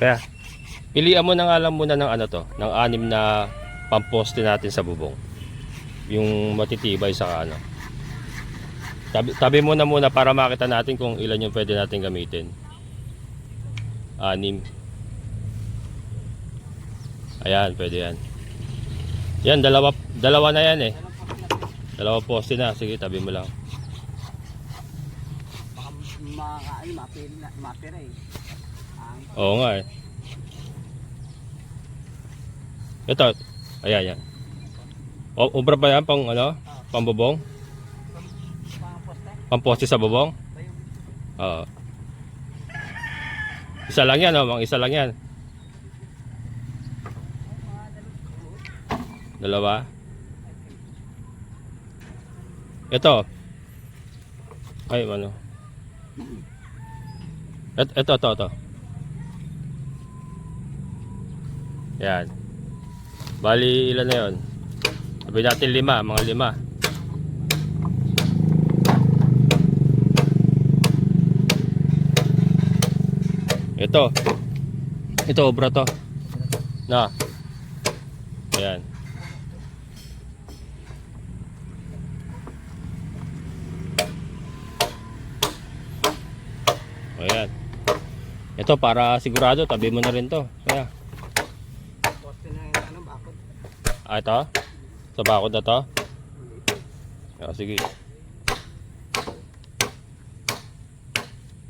Kaya, pilihan mo na nga lang muna ng ano to, ng anim na pamposte natin sa bubong. Yung matitibay sa ano. Tabi, tabi mo na muna para makita natin kung ilan yung pwede natin gamitin. Anim. Ayan, pwede yan. Yan, dalawa, dalawa na yan eh. Dalawa poste na. Sige, tabi mo lang. Baka maka, ano, mapira, eh. Oo nga eh. Ito. Ayan, yan. O, obra ba yan pang ano? Pambubong? mga poste. Pamposte sa bubong? Oo. Isa lang yan, oh. Isa lang yan. Dalawa. Ito. Ay, ano. Et- Ito, ito, ito. Yan. Bali, ilan na yon? Sabi natin lima, mga lima. Ito. Ito, obra to. Na. Ayan. Ayan. Ito, para sigurado, tabi mo na rin to. Kaya, Poste na yung ano, bakod. Ah, ito? Sa bakod na to? Ah, sige.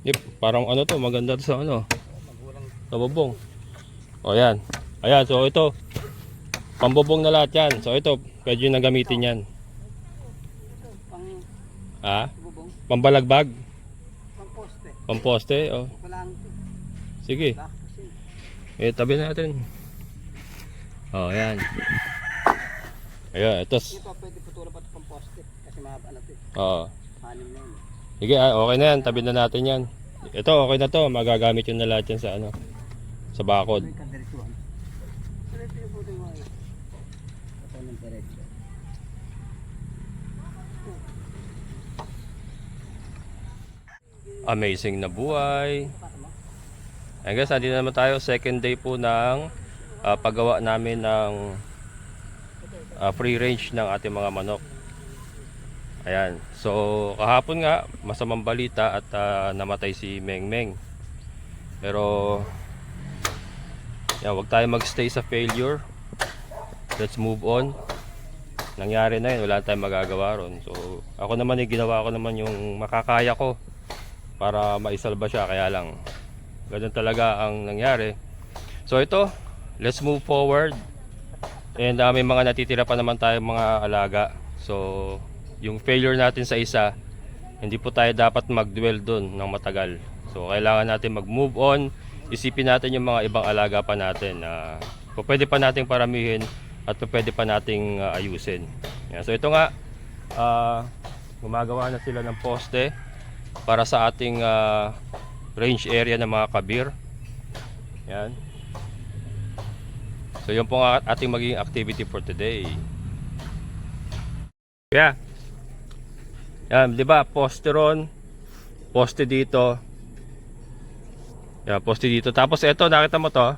Yep, parang ano to, maganda to sa ano. Sa bubong. O yan. Ayan, so ito. Pambubong na lahat yan. So ito, pwede nyo na gamitin yan. Ha? Pambalagbag. pang poste. Pamposte. O, Walang sige. Eh, tabi natin. O, yan. Ayan, ito. Ito pwede putulan pa ito pang poste. Kasi mahaba na ito eh. O. Hanim na yun. Sige, ah, okay na yan. Tabi na natin yan. Ito, okay na to. Magagamit yun na lahat yan sa ano. Sa bakod. Ng diretso. Amazing na buhay. Ayan guys, nandito naman tayo. Second day po ng ah, paggawa namin ng ah, free range ng ating mga manok. Ayan. So, kahapon nga, masamang balita at ah, namatay si Meng Meng. Pero, yan, wag tayo magstay sa failure. Let's move on. Nangyari na yun, wala tayong magagawa ron. So, ako naman, eh, ginawa ko naman yung makakaya ko para maisalba siya kaya lang ganun talaga ang nangyari so ito let's move forward and uh, may mga natitira pa naman tayong mga alaga so yung failure natin sa isa hindi po tayo dapat mag-dwell doon ng matagal so kailangan natin mag-move on isipin natin yung mga ibang alaga pa natin na uh, pwede pa nating paramihin at pwede pa nating uh, ayusin Yan. so ito nga uh, gumagawa na sila ng poste para sa ating ah, range area ng mga kabir. Yan. So yun po ang ating magiging activity for today. Yeah. Yan, 'di ba? Poste ron. Poste dito. Yan, poste dito. Tapos ito, nakita mo 'to?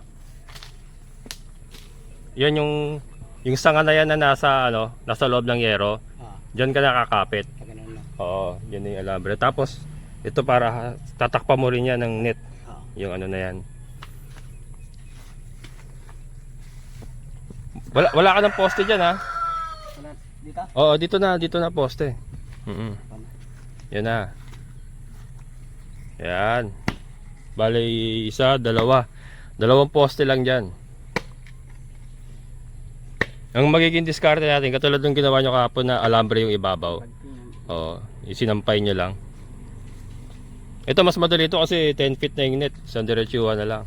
Yan yung yung sanga na yan na nasa ano, nasa loob ng yero. Ah, Diyan ka nakakapit. lang. Oo, yun yung alambre. Tapos, ito para tatakpa mo rin yan ng net. Ah. Yung ano na yan. Wala, wala ka ng poste dyan ha? Wala, dito? Oo, dito na, dito na poste. Mm Yan na. Yan. Bale, isa, dalawa. Dalawang poste lang dyan. Ang magiging diskarte natin, katulad ng ginawa nyo kahapon na alambre yung ibabaw. Oo, isinampay nyo lang. Ito mas madali ito kasi 10 feet na yung net. Diretsuhan na lang.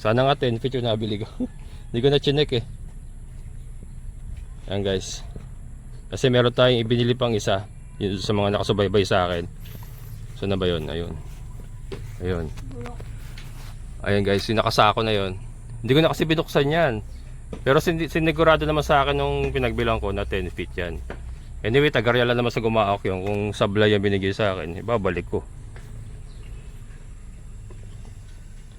Sana nga 10 feet yung nabili ko. Hindi ko na chinek eh. Yan guys. Kasi meron tayong ibinili pang isa. Yun sa mga nakasubaybay sa akin. So na ba yun? Ayun. Ayun. Ayun guys, yung na yun. Hindi ko na kasi binuksan yan. Pero sin- sinigurado naman sa akin nung pinagbilang ko na 10 feet yan. Anyway, tagarya lang naman sa gumaok yun. Kung sablay yung binigay sa akin, ibabalik ko.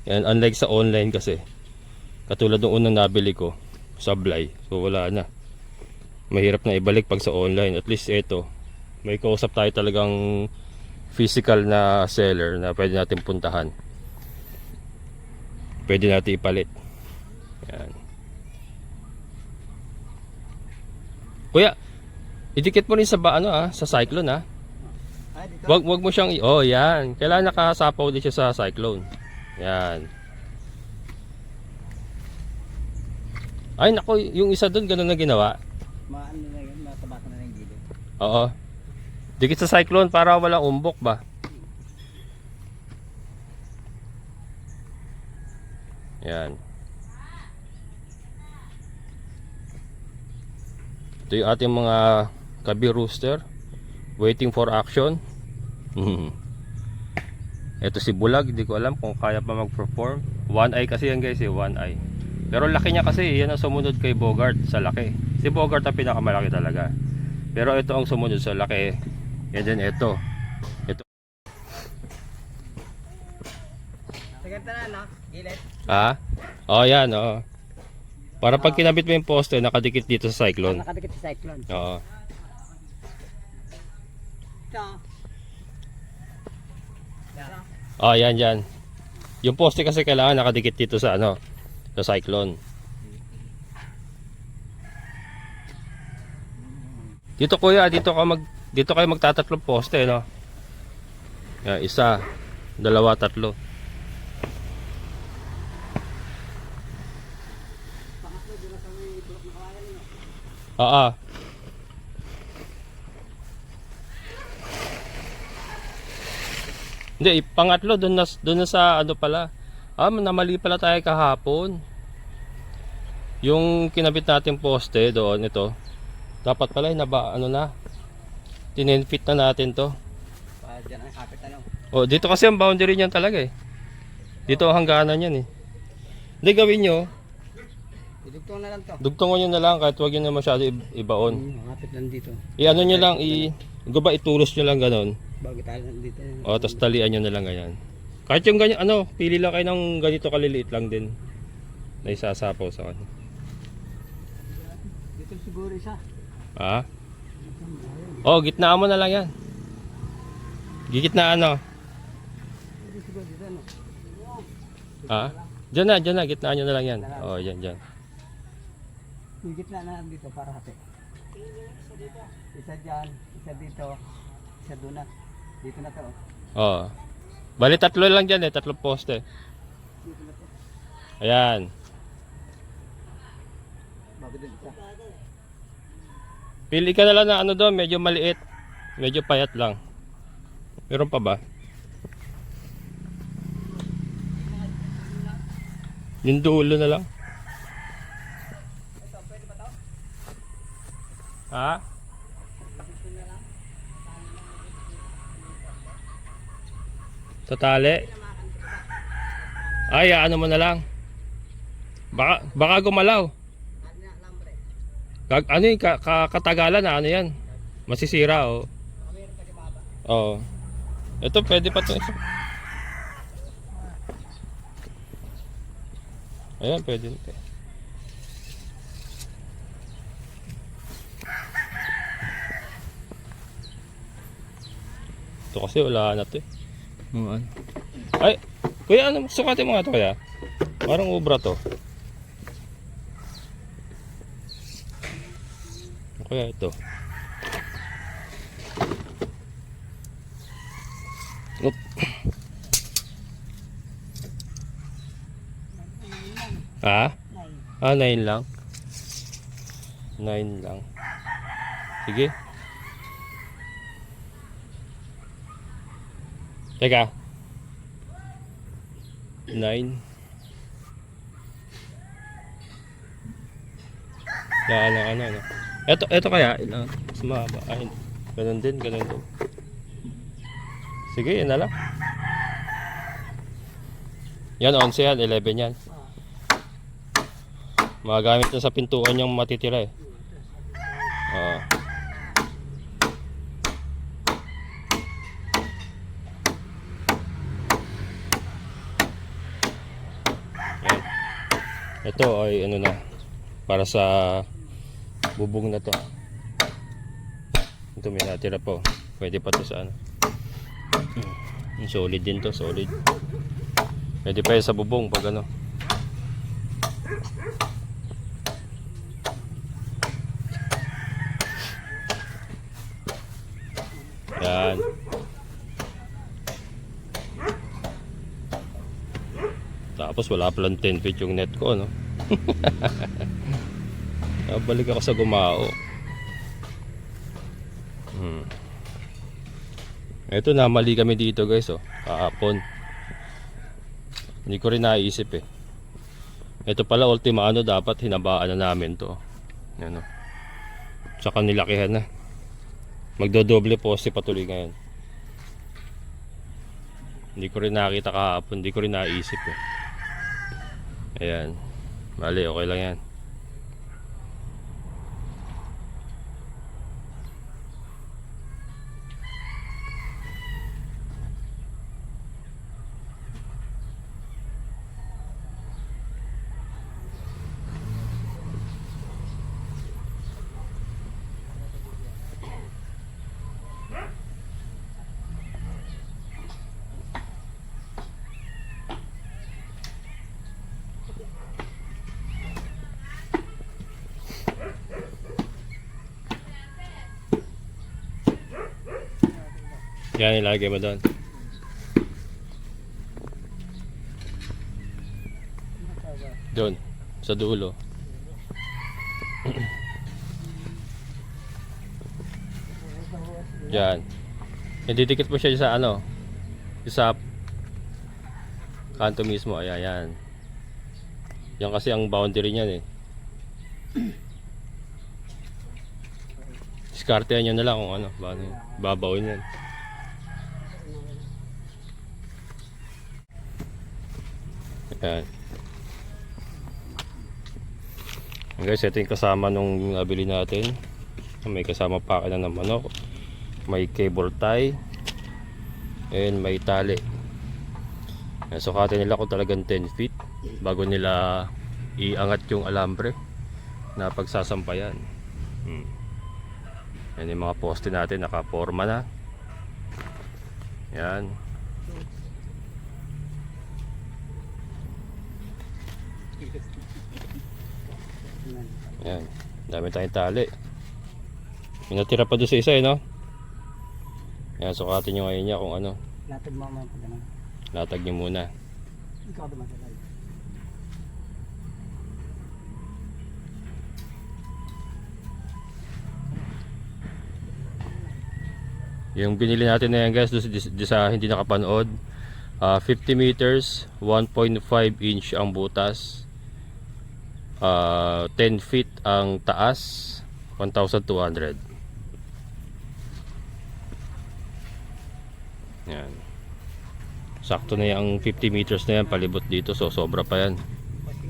Yan, unlike sa online kasi. Katulad ng unang nabili ko, sablay. So wala na. Mahirap na ibalik pag sa online. At least ito, may kausap tayo talagang physical na seller na pwede natin puntahan. Pwede natin ipalit. Yan. Kuya, idikit mo rin sa ba, ano ah, sa cyclone ah. Wag wag mo siyang Oh, yan. Kailangan nakasapaw din siya sa cyclone. Yan. Ay, nako, yung isa doon ganun na ginawa. Maano na yun, matabakan na ng gilid. Oo. Dikit sa cyclone para walang umbok ba? Yan. Ito yung ating mga kabi rooster. Waiting for action. Ito si Bulag, hindi ko alam kung kaya pa mag-perform. One eye kasi yan guys, eh, one eye. Pero laki niya kasi, yan ang sumunod kay Bogart sa laki. Si Bogart ang pinakamalaki talaga. Pero ito ang sumunod sa laki. And then ito. Ito. Sa ganito na, no? Gilid. Ah? Oh, yan, oh. Para pag kinabit mo yung poste, nakadikit dito sa cyclone. Nakadikit sa cyclone. Oo. Ito. Oh, yan, yan. Yung poste kasi kailangan nakadikit dito sa ano, sa cyclone. Dito kuya, dito ka mag dito kayo magtatatlong poste, no? Yan, isa, dalawa, tatlo. Oo. Hindi, pangatlo doon na doon na sa ano pala. Ah, namali pala tayo kahapon. Yung kinabit natin poste doon ito. Dapat pala naba ano na. Tinenfit na natin to. Pa, dyan ang kapit ano. Oh, dito kasi ang boundary niyan talaga eh. Dito ang hangganan niyan eh. Hindi gawin nyo, Idugtong na lang to. dugtungan nyo na lang kahit huwag nyo na masyado ibaon. Hmm, lang dito. I-ano nyo lang, i... Guba, itulos nyo lang ganon. Bago tayo dito. O, tapos talian nyo na lang ganyan. Kahit yung ganyan, ano, pili lang kayo ng ganito kaliliit lang din. Na isasapaw sa kanya. Siguro isa. Ha? Oh, gitnaan mo na lang yan. Gigitnaan, no? Dito siguro dito, no? Ha? Diyan na, diyan na, gitnaan nyo na lang yan. Oh, yan, yan. Yung gitna na lang dito para hati. Isa dyan, isa dito, isa doon na. Dito na to. oh. Bali tatlo lang dyan eh, tatlong poste. Na. Ayan. Bago din isa. Pili ka na lang na ano doon, medyo maliit. Medyo payat lang. Meron pa ba? Yung dulo na lang. Ha? Sa tali? Ay, ano mo na lang. Baka, baka gumalaw. Gag, ano yung ka, ka- katagalan na ano yan? Masisira oh. Oo. Ito pwede pa to. Ayan, pwede nito. Ito kasi wala na to eh. Ay, kuya ano, sukatin mo nga to kaya. Parang ubra to. Kaya ito. Oop. Ha? Ah, 9 lang. 9 lang. Sige. Teka. 9. Yan, ano, ano, ano. Ito, ito kaya, ilang, mas mahaba. Ay, ganun din, ganun din. Sige, yan na lang. Yan, 11 yan, 11 yan. Magamit na sa pintuan yung matitira eh. Oo. Ito ay ano na, para sa bubong na to. Ito may natira po. Pwede pa to sa ano. Hmm, Solid din to, solid. Pwede pa sa bubong pag ano. Yan. Tapos wala palang 10 feet yung net ko, no? Balik ako sa gumao. Hmm. Ito na, mali kami dito guys, oh. Kahapon. Hindi ko rin naisip eh. Ito pala, ultima ano, dapat hinabaan na namin to. Yan, oh. Tsaka nilakihan na. Magdodoble poste patuloy ngayon. Hindi ko rin nakita kahapon, hindi ko rin naisip eh. Ayan. Bali, okay lang yan. Yan, ilagay mo doon. Doon, sa dulo. Yan. Ididikit mo siya sa ano? Sa kanto mismo. Ayan, yan. Yan kasi ang boundary niyan eh. Diskartehan nyo na lang kung ano. Babawin yan. Ayan. Guys, ito yung kasama nung nabili natin. May kasama pa ng manok. May cable tie. And may tali. Ayan, sukatin nila kung talagang 10 feet bago nila iangat yung alambre na pagsasampayan. Hmm. Yan yung mga poste natin, nakaporma na. Yan. Yan. Dami tayong tali. May natira pa doon sa isa eh, no? Yan, sukatin nyo ngayon niya kung ano. Latag mo mga pag ganun. Latag nyo muna. Ikaw dumasagal. Yung binili natin na yan guys, doon sa, hindi nakapanood. ah, 50 meters, 1.5 inch ang butas. Ah, 10 feet ang taas, 1,200. Yan. Sakto na yung 50 meters na yan, palibot dito. So, sobra pa yan. Pati.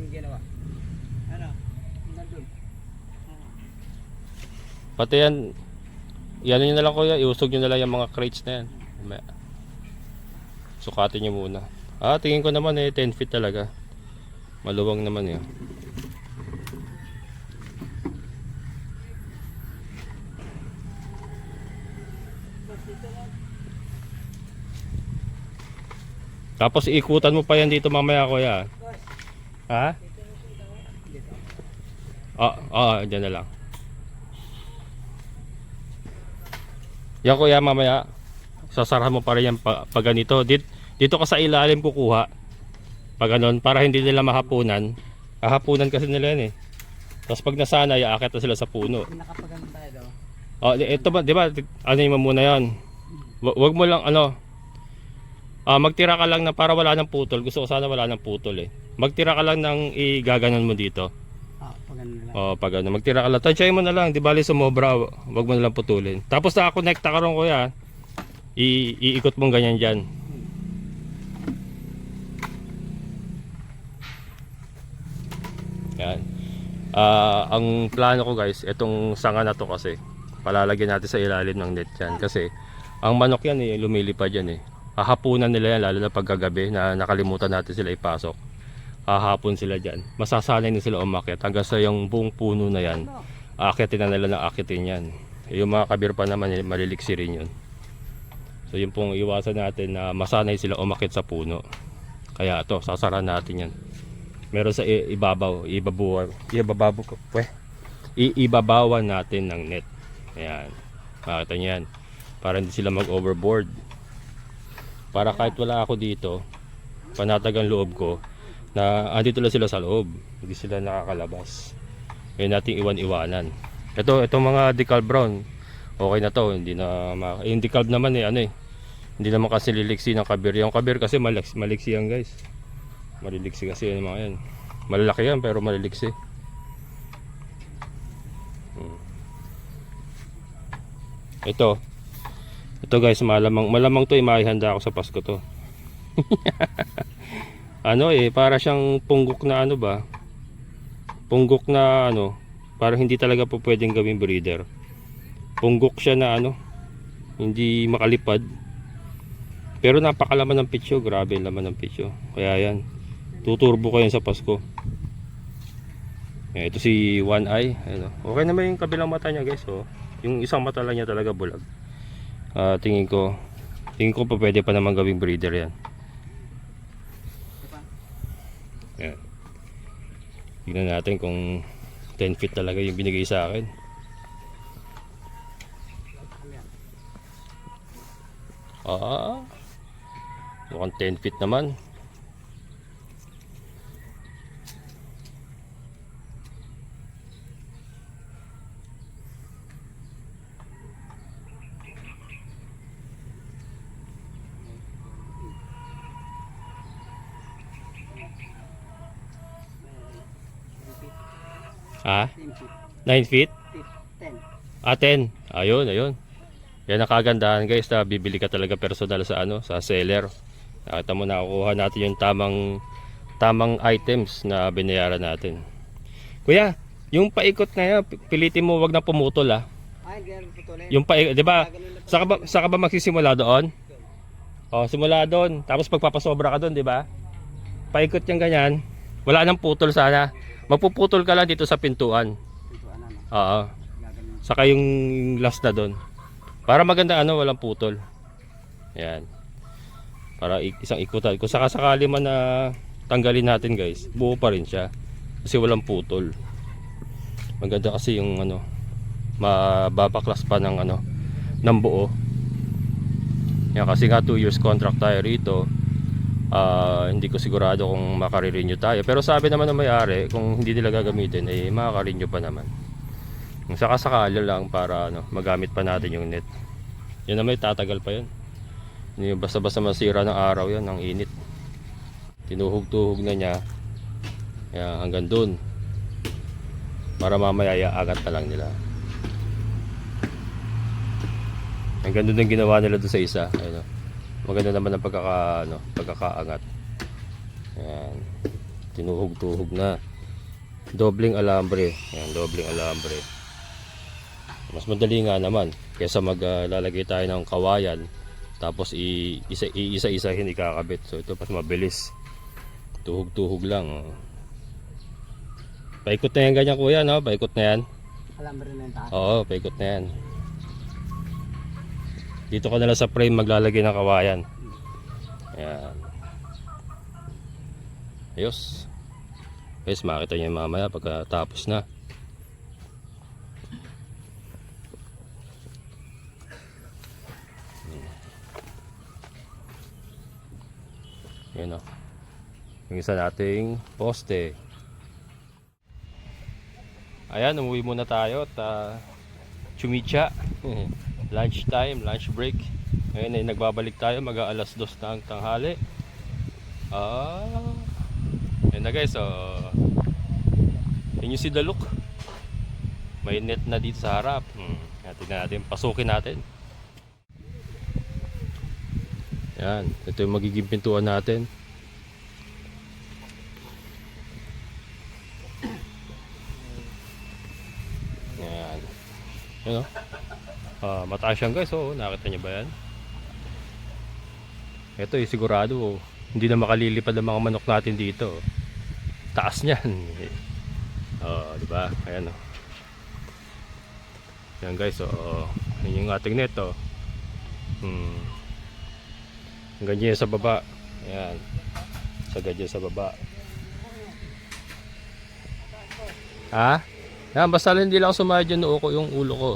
Ano? Pati yan, yan nyo na lang kuya, iusog nyo na lang yung mga crates na yan. Sukatin nyo muna. Ah, tingin ko naman eh, 10 feet talaga. Maluwang naman eh. Tapos iikutan mo pa yan dito mamaya kuya. Ha? Ah, ah, dyan na lang. Yan kuya mamaya sasarahan mo pa rin yan pa, pag ganito. Dito, dito ka sa ilalim kukuha. Pag ganun, para hindi nila mahapunan. Hahapunan kasi nila yan eh. Tapos pag nasanay, aakit na sila sa puno. Nakapagano tayo daw. Oh, di- ito ba, 'di ba? Ano yung muna? Wa- Wag mo lang ano. Ah, magtira ka lang na para wala ng putol. Gusto ko sana wala ng putol eh. Magtira ka lang ng igaganon mo dito. Ah, pag ano lang. Oh, pag ano, magtira ka lang. Tansyahin mo na lang, di bali sumobra, wag mo na lang putulin. Tapos nakakonekta ka ron kuya. I iikot mong ganyan diyan. Yan. Ah, ang plano ko guys, itong sanga na to kasi palalagyan natin sa ilalim ng net yan kasi ang manok yan eh, lumilipad yan eh. Hahapunan nila yan lalo na pagkagabi na nakalimutan natin sila ipasok. hahapon sila dyan. Masasanay na sila umakyat hanggang sa yung buong puno na yan. Aakitin na nila ng akitin yan. Yung mga kabir pa naman, eh, maliliksi rin yun. So yun pong iwasan natin na masanay sila umakit sa puno. Kaya ito, sasara natin yan. Meron sa ibabaw, ibabaw, ibabaw, pwe, iibabawan natin ng net. Ayan. Makita niyo yan. Para hindi sila mag-overboard. Para kahit wala ako dito, panatag ang loob ko, na andito lang sila sa loob. Hindi sila nakakalabas. Ngayon natin iwan-iwanan. Ito, itong mga decal brown, okay na to. Hindi na, ma- eh, yung decal naman eh, ano eh, hindi naman kasi liliksi ng kabir. Yung kabir kasi maliksi, maliksi yan guys. Maliliksi kasi yan mga yan. Malalaki yan pero maliliksi. Hmm. Ito. Ito guys, malamang malamang to, eh, maihanda ako sa Pasko to. ano eh, para siyang punggok na ano ba? Punggok na ano, para hindi talaga po pwedeng gawing breeder. Punggok siya na ano, hindi makalipad. Pero napakalaman ng pitso, grabe yung laman ng pitso. Kaya yan, tuturbo ko yan sa Pasko. Yan, ito si One Eye. Ano. Okay naman yung kabilang mata niya guys. Oh. Yung isang mata lang niya talaga bulag. Ah, tingin ko, tingin ko pa pwede pa naman gawing breeder yan. Yan. Tingnan natin kung 10 feet talaga yung binigay sa akin. Ah, mukhang 10 feet naman. Ah, 9 feet? 10. Ah, 10. Ayun, ayun. Yan ang kagandahan guys na bibili ka talaga personal sa ano, sa seller. Nakita mo nakukuha natin yung tamang tamang items na binayaran natin. Kuya, yung paikot na yan, pi- pilitin mo wag na pumutol ah. Ay, putulin. Yung paikot, 'di ba? Saka ba saka ba magsisimula doon? Oh, simula doon. Tapos pagpapasobra ka doon, 'di ba? Paikot yung ganyan. Wala nang putol sana. Magpuputol ka lang dito sa pintuan. Ito, ano, no? Oo. Saka yung last na doon. Para maganda ano, walang putol. Yan. Para isang ikutan. Kung sakasakali man na tanggalin natin guys, buo pa rin siya. Kasi walang putol. Maganda kasi yung ano, mababaklas pa ng ano, ng buo. Yan kasi nga 2 years contract tayo rito. Ah, hindi ko sigurado kung makare-renew tayo. Pero sabi naman ng may-ari, kung hindi nila gagamitin, eh makaka-renew pa naman. Kung sakasakali lang para ano, magamit pa natin yung net. Yan na may tatagal pa yun. Hindi yung basta-basta masira ng araw yan, ng init. Tinuhog-tuhog na niya. Kaya hanggang dun. Para mamaya iaangat na lang nila. Hanggang dun ang ginawa nila doon sa isa. Ayun, oh. Maganda naman ang pagkaka, ano, pagkakaangat. Ayan. Tinuhog-tuhog na. Dobling alambre. Ayan, dobling alambre. Mas madali nga naman kaysa maglalagay tayo ng kawayan tapos i- isa isa hindi kakabit. So ito mas mabilis. Tuhog-tuhog lang. Oh. Paikot na yan ganyan kuya, no? Paikot na yan. Alam mo rin na taas. Oo, paikot na yan. Dito ka na sa frame maglalagay ng kawayan. Ayan. Ayos. Guys, makita nyo mamaya pagkatapos na. Yan o. Yung isa nating poste. Ayan, umuwi muna tayo at uh, chumicha. lunch time, lunch break. Ngayon ay nagbabalik tayo, mag alas dos na ang tanghali. Ah, yan na guys. Can you see the look? May net na dito sa harap. Hmm. Tingnan natin, pasukin natin. Yan, ito yung magiging pintuan natin. Yan. Yan o. Ah, mataas yan guys, oh. Nakita niyo ba yan? Ito eh, sigurado oh. Hindi na makalilipad ang mga manok natin dito. oh. taas niyan. Oh, di ba? Ayan oh. Yan guys, oh. Yan yung ating net oh. Hmm. Hanggang sa baba. Ayan. Sagad dyan sa baba. Ha? Yan, basta hindi lang sumayad yung noo ko, yung ulo ko.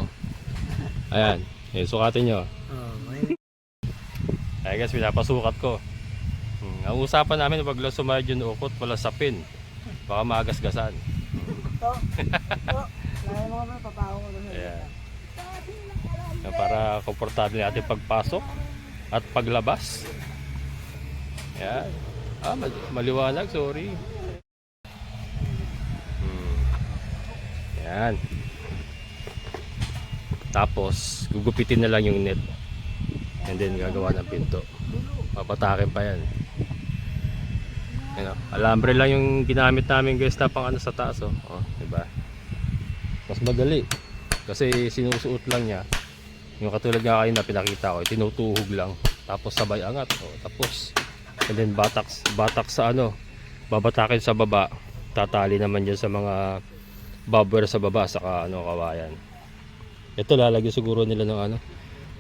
Ayan. Ayan, sukatin nyo. Oh, may Ay guys, pinapasukat ko. Hmm. Ang usapan namin, wag lang sumayad yung at wala sapin. Baka magasgasan. to. To. Laya mo kami, papaho ko. Ayan. Para komportable natin pagpasok at paglabas. Yan. Ah, mal- maliwanag, sorry. Hmm. Yan. Tapos, gugupitin na lang yung net. And then, gagawa ng pinto. Papatakin pa yan. Oh. alambre lang yung ginamit namin guys na pang ano sa taas. Oh. Oh, diba? Mas madali. Kasi sinusuot lang niya. Yung katulad nga kayo na pinakita ko, tinutuhog lang. Tapos sabay angat. Oh, tapos, and then batak, batak sa ano, babatakin sa baba. Tatali naman dyan sa mga bobber sa baba, saka ano, kawayan. Ito lalagyan siguro nila ng ano.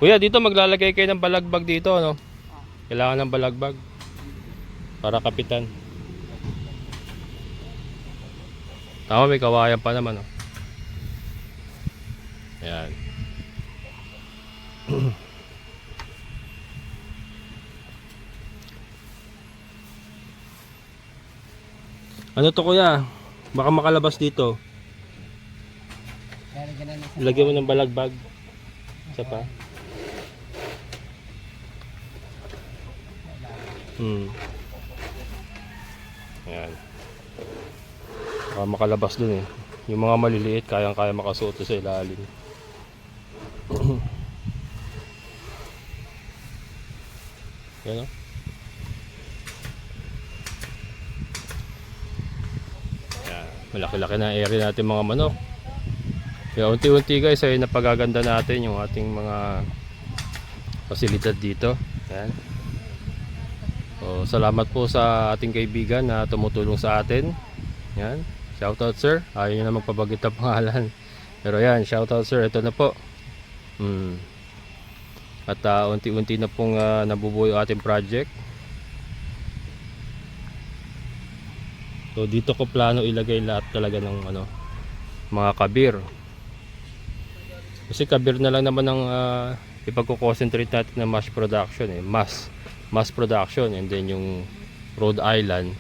Kuya, dito maglalagay kayo ng balagbag dito, ano? Kailangan ng balagbag. Para kapitan. Tama, may kawayan pa naman, oh. Ayan. ano to kuya? Baka makalabas dito. Lagyan mo ng balagbag. Isa pa. Hmm. Ayan. Baka makalabas dun eh. Yung mga maliliit, kayang-kaya makasuot sa ilalim. Yan o. Ayan. Malaki-laki na area natin mga manok. Kaya unti-unti guys ay napagaganda natin yung ating mga pasilidad dito. Yan. So, salamat po sa ating kaibigan na tumutulong sa atin. Yan. Shoutout sir. Ayaw nyo na magpabagit ang pangalan. Pero yan, shoutout sir. Ito na po. Hmm. At ah, unti-unti na pong ah, nabubuo ating project. So dito ko plano ilagay lahat talaga ng ano mga kabir. Kasi kabir na lang naman ang uh, ipagko-concentrate natin na mass production eh. Mass mass production and then yung Rhode Island.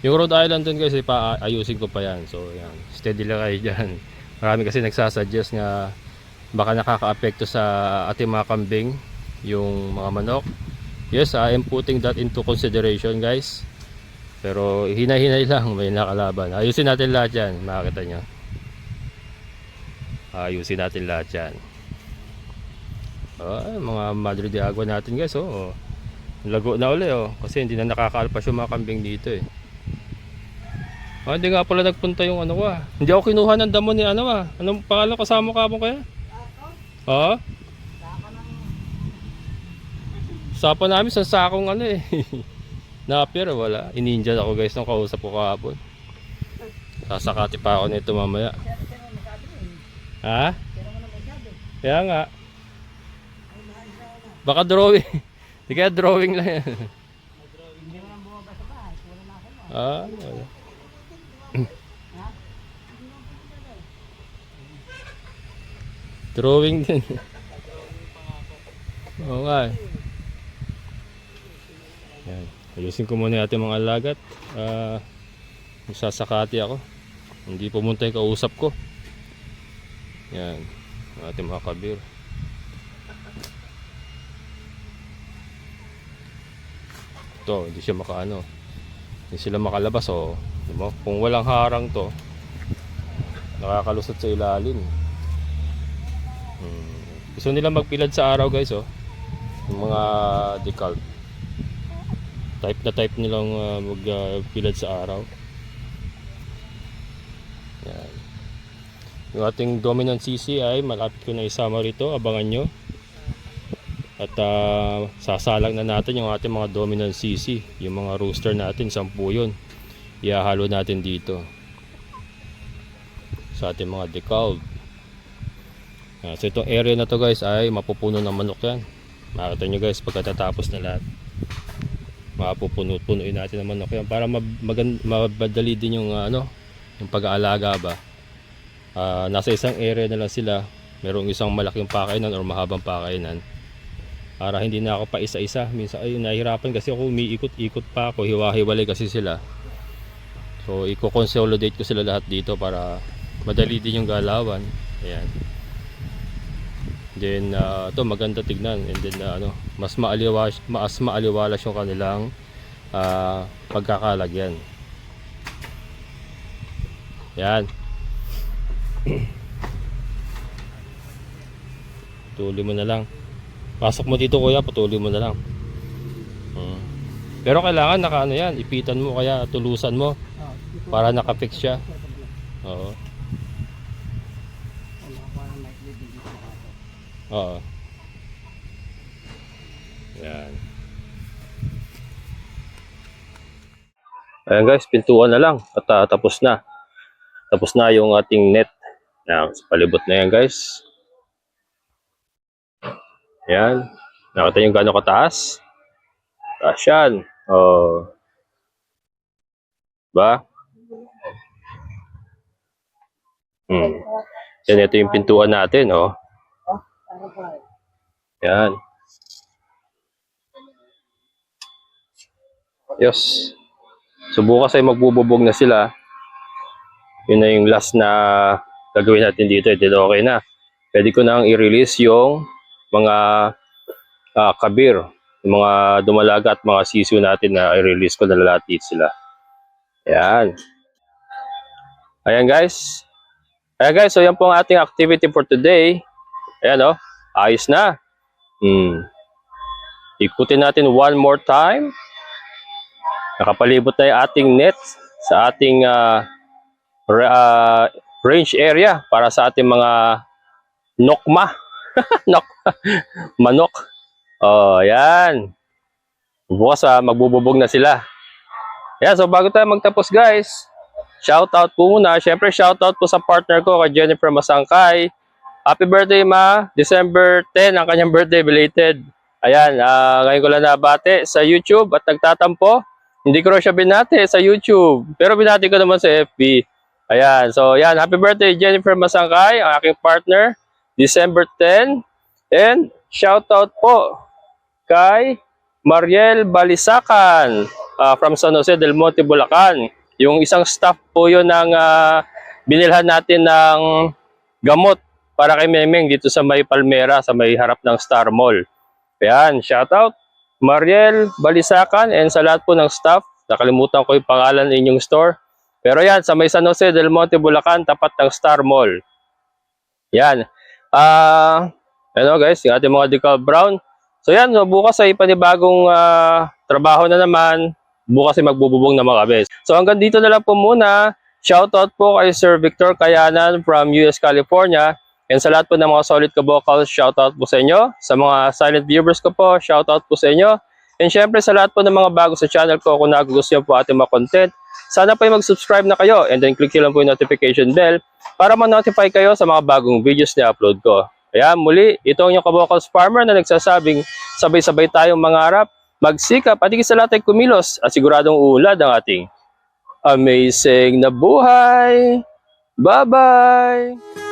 Yung Rhode Island dun guys, ipa ayusin ko pa yan. So yan, steady lang kayo dyan. Marami kasi nagsasuggest nga baka nakaka-apekto sa ating mga kambing yung mga manok. Yes, I am putting that into consideration guys. Pero hinay-hinay lang, may nakalaban. Ayusin natin lahat yan, makakita nyo. Ayusin natin lahat yan. Ah, mga Madre de Agua natin guys, oh. Lago na uli, oh. Kasi hindi na nakakaalpas yung mga kambing dito, eh. Ah, hindi nga pala nagpunta yung ano ko, ah. Hindi ako kinuha ng damo ni ano, ah. Anong pangalan kasama ka mo kaya? Oo? Sapa namin sa sakong ano, eh. Napier, wala. Ininjan ako guys nung kausap ko kahapon. Sasakati pa ako nito mamaya. Ha? Kaya nga. Baka drawing. Di kaya drawing lang yan. Hindi mo nang bumaba sa bahay. Wala na ako. ah, wala. drawing din. Oo nga eh. Yan. Ayusin ko muna natin mga alagat. Ah, sasakati ako. Hindi pumunta yung kausap ko. Yan. Ating mga kabir. Ito, hindi siya makaano. Hindi sila makalabas oh. Di mo? Kung walang harang to, nakakalusot sa ilalim. Hmm. Gusto nila magpilad sa araw guys oh. Yung mga decal. Type na type nilang uh, magpilad sa araw. Yan. Yung ating dominant CC ay malapit ko na isama rito. Abangan nyo. At ah, sasalang na natin yung ating mga dominant CC. Yung mga rooster natin, sampu yun. ihahalo natin dito sa ating mga decalb. Ah, so itong area na to guys ay mapupuno ng manok yan. Makita nyo guys pagkatapos na lahat. Mapupuno-punuin natin ng manok yan para mabadali din yung ah, ano, yung pag-aalaga ba. Ah, nasa isang area na lang sila. Merong isang malaking pakainan or mahabang pakainan. Para hindi na ako pa isa-isa. Minsan ay nahihirapan kasi ako umiikot-ikot pa ako. Hiwa-hiwalay kasi sila. So i-consolidate ko sila lahat dito para madali din yung galawan. Ayan. Then uh, to maganda tignan and then uh, ano, mas maaliwas mas maaliwalas yung kanilang uh, pagkakalagyan. Yan. Tuloy mo na lang. Pasok mo dito kuya, patuloy mo na lang. Mm. Pero kailangan naka ano yan, ipitan mo kaya tulusan mo para nakafix siya. Oo. Oo. Yan. Ayan guys, pintuan na lang at ah, tapos na. Tapos na yung ating net. Yan, sa palibot na yan guys. Yan. Nakita nyo gano'ng kataas? Taas yan. Oh. Ba? Hmm. Yan, ito yung pintuan natin, oh. Yan. Yes. So bukas ay magbububog na sila. Yun na yung last na gagawin natin dito. Ito okay na. Pwede ko nang i-release yung mga ah, kabir, yung mga dumalaga at mga sisu natin na i-release ko na lahat dito sila. Yan. Ayan guys. Ayan guys, so yan po ang ating activity for today. Ayan oh, ayos na. Hmm. Ikutin natin one more time. Nakapalibot na yung ating net sa ating ah, ra- ah, range area para sa ating mga nokma. Nok manok. Oh, yan. Bukas ah, magbububog na sila. Yan, so bago tayo magtapos guys, shoutout po muna. Siyempre, shoutout po sa partner ko, kay Jennifer Masangkay. Happy birthday, ma. December 10, ang kanyang birthday, belated. Ayan, ah, ngayon ko lang nabate sa YouTube at nagtatampo. Hindi ko rin siya binati sa YouTube. Pero binati ko naman sa FB. Ayan, so yan. Happy birthday, Jennifer Masangkay, ang aking partner. December 10. And shoutout po kay Mariel Balisacan ah, from San Jose del Monte, Bulacan. Yung isang staff po yun ng ah, binilhan natin ng gamot para kay Memeng dito sa may Palmera, sa may harap ng Star Mall. Ayan, shoutout. Mariel Balisacan and sa lahat po ng staff. Nakalimutan ko yung pangalan ng inyong store. Pero yan, sa may San Jose del Monte, Bulacan, tapat ng Star Mall. Yan. Ah, ano guys, yung ating mga decal brown. So yan, no, bukas ay panibagong ah, trabaho na naman. Bukas ay magbububong na mga kabes. So hanggang dito na lang po muna. Shoutout po kay Sir Victor Kayanan from US, California. And sa lahat po ng mga solid kabokals, shoutout po sa inyo. Sa mga silent viewers ko po, shoutout po sa inyo. And syempre sa lahat po ng mga bago sa channel ko, kung nagugustuhan po ating mga content, sana po ay mag-subscribe na kayo and then click nyo lang po yung notification bell para ma-notify kayo sa mga bagong videos na upload ko. Kaya muli, ito ang inyong kabokals farmer na nagsasabing sabay-sabay tayong mangarap, magsikap at higit sa lahat ay kumilos at siguradong uulad ang ating amazing na buhay. Bye-bye!